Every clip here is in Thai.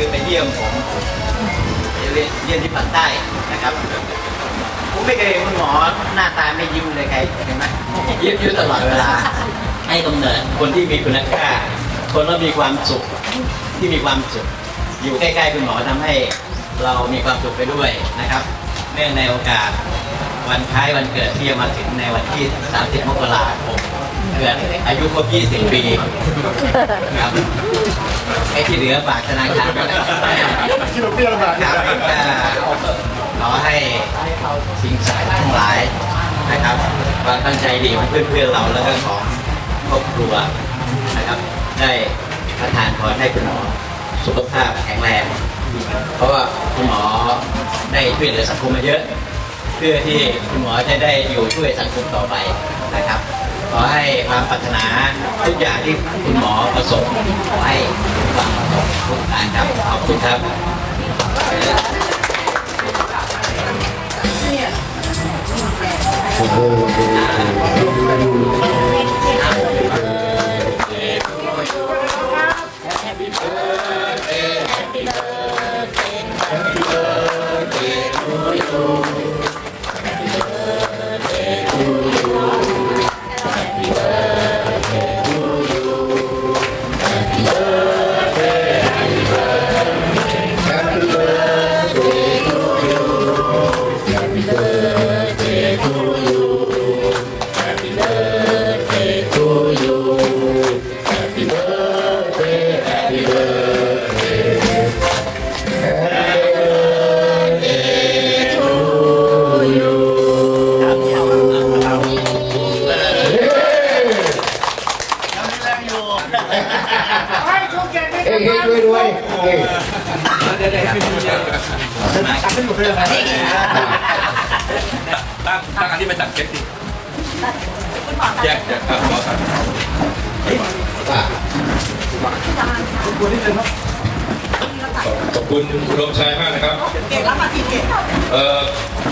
นี่หลังสุดก็คือไปเยี่ยมผมเรียนเยี่ยมที่ปากใต้นะครับผมไม่เคยเห็นคุณหมอหน้าตาไม่ยิ้มเลยใครเห็นไหมยิ้มอยู่ตลอดเวลา ให้กำเนิดคนที่มีคุณค่า คนที่มีความสุขที่มีความสุขอยู่ใกล้ๆคุณหมอทำให้เรามีความสุขไปด้วยนะครับเนื่องในโอกาสวันคล้ายวันเกิดที่จะมาถึงในวันที่ 30 มกราคมเกิดอายุครบ 20 ปีครับ ไอ้ที่เหลือฝากธนาคารก็ได้ที่เราเปรี้ยวมาครับก็ขอให้สิ่งสิทธิ์ทั้งหลายนะครับความตั้งใจดีของเพื่อนๆเราแล้วก็ของครอบครัวนะครับ ได้ประทานพรให้คุณหมอสุขภาพแข็งแรง เพราะว่าคุณหมอได้ช่วยเหลือสังคมมาเยอะ เพื่อที่คุณหมอจะได้อยู่ช่วยสังคมต่อไปนะครับ ขอให้ความปรารถนาทุกอย่างที่คุณหมอประสบขอให้ความประสบทุกการครับขอบคุณครับ อันนี้มาจัดเก็ตดิแยกแยกอะรอครับขอบคุณคุณรมชัยมากนะครับ เก่งรับมาทีเก่งเอ่อ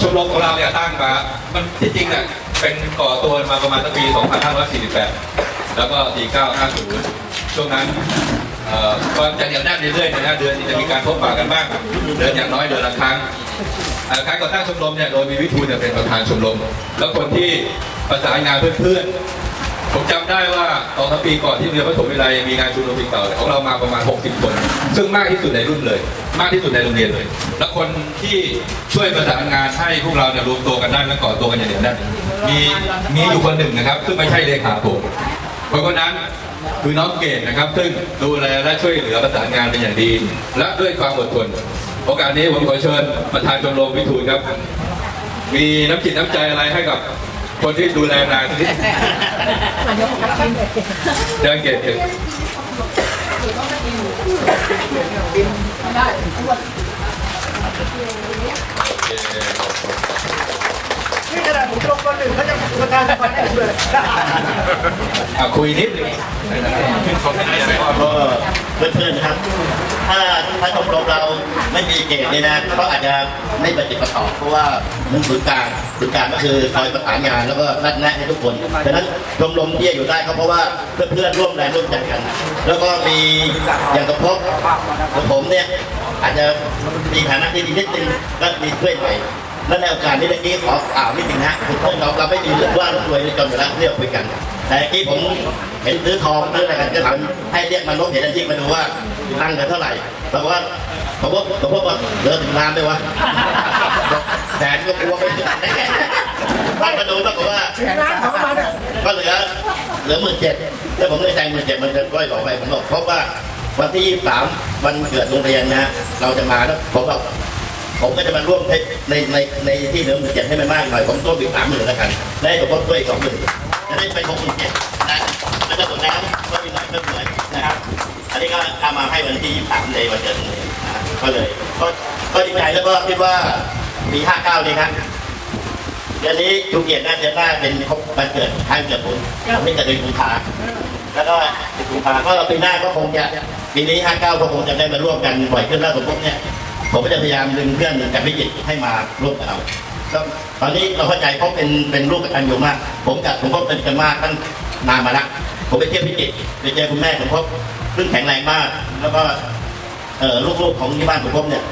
ชมรมของเราเนี่ยตั้งมา มันที่จริงเนี่ยเป็นก่อตัวมาประมาณตั้งปี 2548 แล้วก็4950 ช่วงนั้นเอ่อก็จะเหนียวแน่นเรื่อยๆนะฮะเดือนนี้จะมีการพบปะกันบ้าง เดือนอย่างน้อยเดือนละครั้งเอ่อ การก่อตั้งชมรมเนี่ยโดยมีวิทูลเนี่ยเป็นประธานชมรม แล้วคนที่ประสานงานเพื่อนๆ ผมจำได้ว่าตอนทั้งปีก่อนที่เรียนประถมวิทยาลัยมีงานชุมนุมปีเก่าของเรามาประมาณ 60 คน ซึ่งมากที่สุดในรุ่นเลย มากที่สุดในโรงเรียนเลย แล้วคนที่ช่วยประสานงานให้พวกเราเนี่ยรวมตัวกันได้และก่อตัวกันอย่างเดียวนั้นมีมีอยู่คนหนึ่งนะครับ ซึ่งไม่ใช่เลขาผมคนคนนั้นคือน้องเกดนะครับ ซึ่งดูแลและช่วยเหลือประสานงานเป็นอย่างดี และด้วยความอดทน โอกาสนี้ผมขอเชิญประธานชมรมวิทูลครับ มีน้ำจิตน้ำใจอะไรให้กับคนที่ดูแลนานที่เดินเกตเอง นี่ขนาดผมลงคนหนึ่งเขาจะประการคนแรกเลยอะคุยนิดหนึงเพื่อนๆนครับ ถ้าถ้าชมรมเราไม่มีเกณฑ์เนี่ยนะก็อาจจะไม่ปฏิบัติต่อเพราะว่ามันศูนย์กลางศูนย์กลางก็คือคอยประสานงานแล้วก็นัดแนะให้ทุกคนดังนั้นชมรมที่อยู่ได้ก็เพราะว่าเพื่อนๆร่วมแรงร่วมใจกัน แล้วก็มีอย่างกับพบกับผมเนี่ยอาจจะมีฐานะที่ดีนิดนึงก็มีเพื่อนใหม่ และในโอกาสนี้เมื่อกี้ขอกล่าวนิดนึงนะคือพวกเราเราไม่มีเรื่องว่ารวยจนอยู่แล้วเรียกคุยกัน แต่เมื่อกี้ผมเห็นซื้อทองซื้ออะไรกันก็ถามให้เรียกมันลบเห็นอันที่มาดูว่าตั้งกันเท่าไหร่บอกว่าผมว่าผมว่าเหลือถึงล้านไหมวะแสนก็กลัวไม่ถึงตั้งมาดูปรากฏว่าร้านของมันก็เหลือเหลือหมื่นเจ็ดแล้วผมเลยใจหมื่นเจ็ดมันจะก้อยบอกไปผมบอกเพราะว่าวันที่ยี่สามวันเกิดโรงเรียนนะฮะเราจะมาแล้วผมบอกผมก็จะมาร่วม ในในในที่เหลือหมื่นเจ็ดให้มันมากหน่อยผมตัวอีกสามหมื่นแล้วกันได้ผมก็ด้วยอีกสองหมื่นจะได้ไปหกหมื่นเจ็ดนะแล้วก็ส่วนน้ำก็มีหน่อยก็เหน่อยนะครับ อันนี้ก็เอามาให้วันที่ยี่สามในวันเกิดนะก็เลยก็ก็ดีใจแล้วก็คิดว่าปีห้าเก้านี้ครับเดือนนี้ชูเกียรติน่าจะน่าเป็นครบวันเกิดท่านเกิดผมไม่จะเดือนกุมภาแล้วก็กุมภาก็ปีหน้าก็คงจะปีนี้ห้าเก้าก็คงจะได้มาร่วมกันบ่อยขึ้นแล้วผมพวกเนี่ย ผมก็จะพยายามดึงเพื่อนจากพิจิตรให้มาร่วมกับเราตอนนี้เราเข้าใจเขาเป็นเป็นลูกกตัญญูมาก ผมกับผมพบเป็นกันมากตั้งนานมาละผมไปเที่ยวพิจิตรไปเจอคุณแม่ผมพบซึ่งแข็งแรงมาก แล้วก็เออลูกๆของที่บ้านผมพบเนี่ย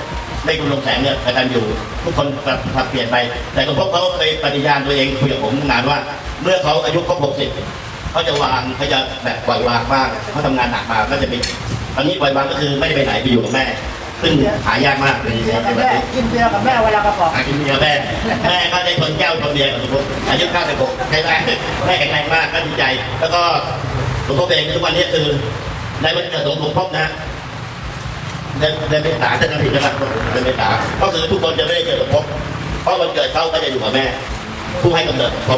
ได้คุณลงแสงเนี่ยกตันอยู่ทุกคนปรับปรับเปลี่ยนไป แต่ผมพบเขาเคยปฏิญาณตัวเองคุยกับผมนานว่า เมื่อเขาอายุครบ60เขาจะวางเขาจะแบบปล่อยวางบ้างเขาทำงานหนักมาก็จะมีตอนนี้ปล่อยวางก็คือไม่ได้ไปไหนไปอยู่กับแม่ ซึ่งหายากมากในในกับในแม่กินเบียร์กับแม่เวลากระป๋องหากินเบียร์แม่แม่ก็ได้ชนแก้วชนเบียร์กับผมอายุ96ใช่ไหมแม่แข็งแรงมากก็ดีใจ แล้วก็หลวงพ่อเองทุกวันนี้คือในวันเกิดของหลวงพ่อนะเดือนเดือนเมษาเดือนผิดนะครับเดือนเมษาก็คือทุกคนจะไม่ได้เจอหลวงพ่อเพราะวันเกิดเขาก็จะอยู่กับแม่ ผู้ให้กำเนิดหลวงพ่อ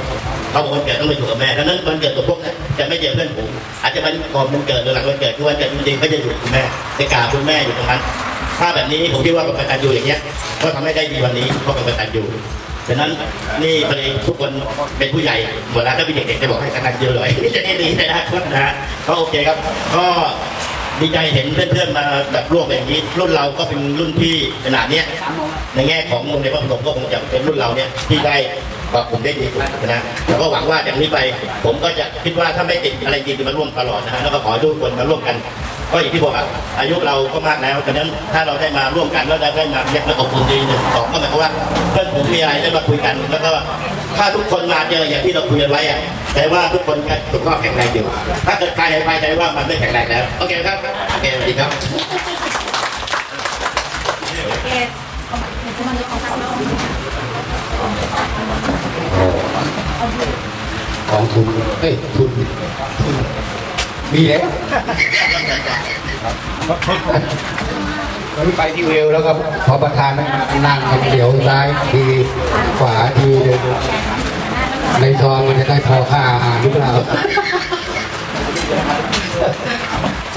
เขาบอกวันเกิดต้องไปอยู่กับแม่ดังนั้นวันเกิดหลวงพ่อเนี่ยจะไม่เจอเพื่อนฝูงอาจจะเป็นก่อนวันเกิดหรือหลังวันเกิดคือวันเกิดจริงๆก็จะอยู่กับคุณแม่ไปกราบคุณแม่อยู่ตรงนั้น ถ้าแบบนี้ผมคิดว่าเป็นกตัญญูอย่างเงี้ยก็ทำให้ได้ดีวันนี้เพราะเป็นกตัญญูดังนั้นนี่พอดีทุกคนเป็นผู้ใหญ่หมดแล้วถ้าเป็นเด็กๆจะบอกให้กตัญญูเลยนี่จะได้ดีในอนาคตนะฮะก็โอเคครับก็ดีใจเห็นเพื่อนๆมาแบบร่วมอย่างนี้ รุ่นเราก็เป็นรุ่นที่ขนาดเนี้ยในแง่ของโรงเรียนพระปฐมก็คงจะเป็นรุ่นเราเนี่ยที่ได้ปรับปรุงได้ดีนะแล้วก็หวังว่าจากนี้ไป ผมก็จะคิดว่าถ้าไม่ติดอะไรจริงมาร่วมตลอดนะฮะแล้วก็ขอทุกคนมาร่วมกัน ก็อย่างที่บอกอะอายุเราก็มากแล้วดังนั้นถ้าเราได้มาร่วมกันแล้วได้มาเรียกมาอบอุ่นดีหนึ่งสองก็หมายความว่าเพื่อนผมมีอะไรได้มาคุยกัน แล้วก็ถ้าทุกคนมาเจออย่างที่เราคุยกันไว้อะแต่ว่าทุกคนสุขภาพแข็งแรงอยู่ถ้าเกิดใครไปใจว่ามันไม่แข็งแรงแล้วโอเคครับโอเคสวัสดีครับของทุนเอ้ยทุนทุน มีแล้ววันนี้ไปที่เวลแล้วก็พอประธานนั่งเดี๋ยวซ้ายทีขวาทีเดียในทองมันจะได้พอค่าอาหารหรือเปล่า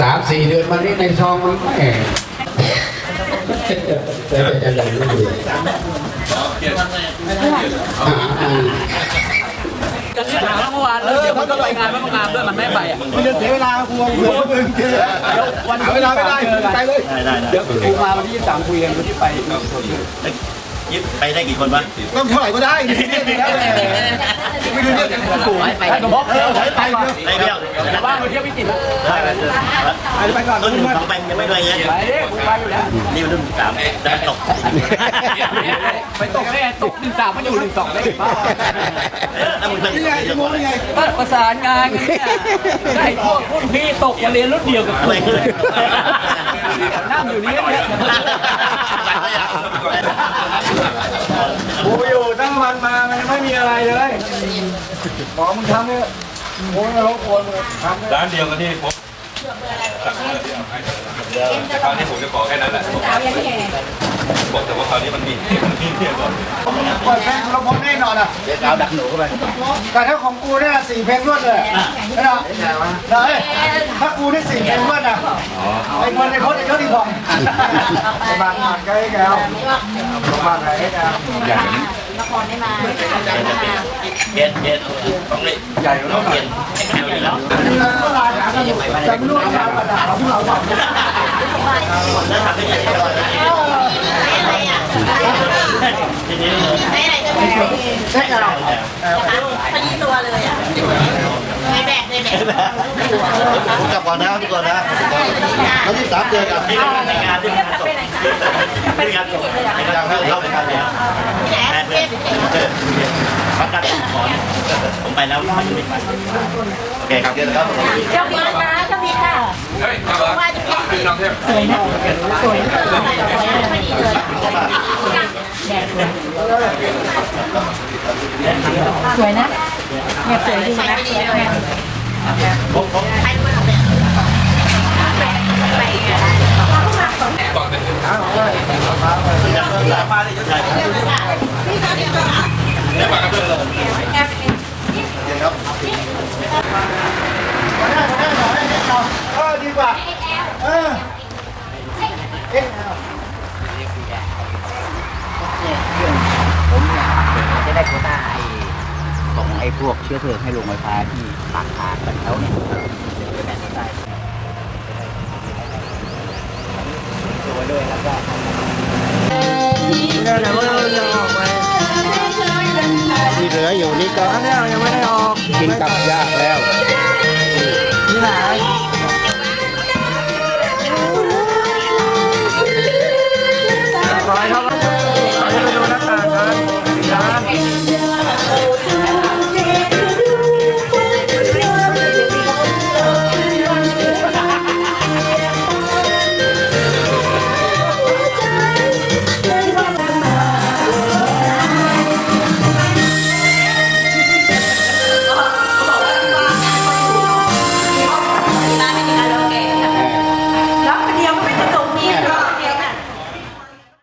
สามสี่เดือนมานี้ในซองมันแหมแต่เป็นอะไรไม่รู้ อ่าอ่ากันที่ถามเมื่อวานแล้วเดี๋ยวเขาต้องไปงานพระงามด้วยมันไม่ไปอะมันจะเสียเวลาครูเผื่อมึงเจอเดี๋ยววันหาเวลาไม่ได้ไปเลยได้ได้ได้เดี๋ยวกูมาวันที่ยี่สามคุยกันวันที่ไปยึดไปได้กี่คนวะต้องเท่าไหร่ก็ได้นี่แล้วแต่ไม่รู้เรื่องกูไปไปกับพ่อเดี๋ยวไปก่อนได้เดียวแต่ว่าไปเที่ยวพิจิตรได้ไปไปก่อนรุ่นสองไปยังไม่ด้วยเงี้ยไปดิกูไปอยู่แล้วนี่มันรุ่นสามได้ตก ไปตกได้ตกหนึ่งสามมันอยู่หนึ่งสองได้บ้าแล้วมึงเป็นนี่ไงชั่วโมงนี่ไงก็ประสานงานกันเนี่ยได้พวกรุ่นพี่ตกมาเรียนรุ่นเดียวกับกูนั่งอยู่นี่เนี่ยกูอยู่ตั้งวันมามันไม่มีอะไรเลยหมอมึงทำเนี่ยโอ้ยรบกวนมึงทำเนี่ยร้านเดียวกันที่พบสั่งเดียวให้แต่คราวนี้ผมจะขอแค่นั้นแหละ บอกแต่ว่าคราวนี้มันมีมันมีเนี่ยก่อนปล่อยเพลงเราพร้อมแน่นอนอะเดี๋ยวเอาดักหนูเข้าไปแต่ถ้าของกูเนี่ยสี่เพลงรวดเลยไม่ได้ได้ถ้ากูนี่สี่เพลงรวดอะไอ้คนในคนไอ้เขาดีพองบางงานก็ไอ้แก้วบางงานไอ้แก้วละครไม่มาเย็นเย็นของนี่ใหญ่แล้วเย็นแล้วจะไม่รู้ว่าการประดาของเราทำแล้วทำได้ยังไง ทีนี้ใช่เราพอดีตัวเลยอะไม่แบกไม่แบกผมกลับก่อนนะทุกคนนะแล้วที่สามเดือนกับที่ในงานที่งานจบที่งานจบในงานเล่าไปงานเนี่ยแบกเพักการขอน ไปแล้วไม่ได้ไปโอเคครับเดี๋ยวเรับเจ้าพีนะเจ้าพีค่ะเฮ้ยเอาละให้น้องเทพสวยนะสวยนะพอดีเลยสวยนะเนี่ยสวยดีนะใครมาทำ ได้โควต้าไอ้ส่งไอ้พวกเชื้อเพลิงให้โรงไฟฟ้าที่ปากทางกันเขาเนี่ยจะแบ่งได้ตัวด้วยแล้วก็ที่เหลืออยู่นี่ก็ยังไม่ได้ออกกินกับยากแล้วนี่ไ